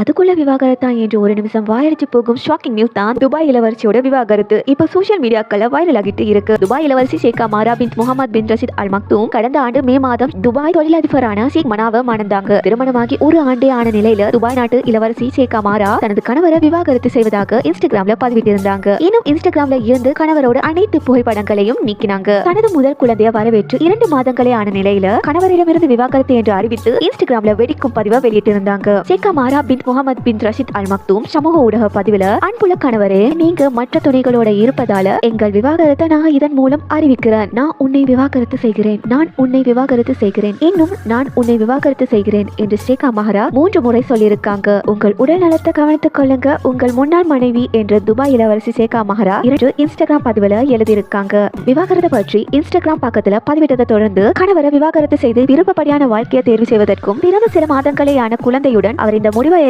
அதுக்குள்ள விவாகரத்தா என்று ஒரு நிமிஷம் வாயடிச்சு போகும் ஷாக்கிங் நியூஸ் தான் துபாய் இளவரசியோட விவாகரத்து. இப்போ சோஷியல் மீடியாக்கள்ல வைரல் ஆகிட்டு இருக்கு. துபாய் இளவரசி ஷேகா மாரா பின் முகமது பின் ரஷித் அல் மக்தூம் கடந்த ஆண்டு மே மாதம் துபாய் தொழிலதிபரான ஷேக் மனாவை மணந்தாங்க. திருமணமாகி ஒரு ஆண்டே ஆன நிலையில துபாய் நாட்டு இளவரசி ஷேகா மாரா தனது கணவரை விவாகரத்து செய்வதாக இன்ஸ்டாகிராம்ல பதிவிட்டிருந்தாங்க. இன்னும் இன்ஸ்டாகிராம்ல இருந்து கணவரோட அனைத்து புகைப்படங்களையும் நீக்கினாங்க. தனது முதல் குழந்தைய வரவேற்று இரண்டு மாதங்களே ஆன நிலையில கணவரிடமிருந்து விவாகரத்து என்று அறிவித்து இன்ஸ்டாகிராம்ல வெடிக்கும் பதிவை வெளியிட்டிருந்தாங்க. ஷேகா மாரா பின் முகமது பின் ரஷித் அல் மக்தூம் சமூக ஊடக பதிவுல அன்புள்ள கணவரே நீங்க மற்ற துணைகளோட இருப்பதால எங்கள் விவாகரத்தை நான் இதன் மூலம் அறிவிக்கிறேன். நான் உன்னை விவாகரத்து செய்கிறேன். நான் உன்னை விவாகரத்து செய்கிறேன். இன்னும் நான் உன்னை விவாகரத்து செய்கிறேன் என்று ஷேகா மஹரா மூன்று முறை சொல்லியிருக்காங்க. உங்கள் உடல் நலத்தை கவனித்துக் கொள்ளுங்க. உங்கள் முன்னாள் மனைவி என்று துபாய் இளவரசி ஷேகா மஹரா இரண்டு இன்ஸ்டாகிராம் பதிவுல எழுதியிருக்காங்க. விவாகரத்தை பற்றி இன்ஸ்டாகிராம் பக்கத்துல பதிவிட்டதை தொடர்ந்து கணவரை விவாகரத்து செய்து விருப்பப்படியான வாழ்க்கையை தேர்வு செய்வதற்கும் பிறகு சில மாதங்களேயான குழந்தையுடன் அவர் இந்த முடிவை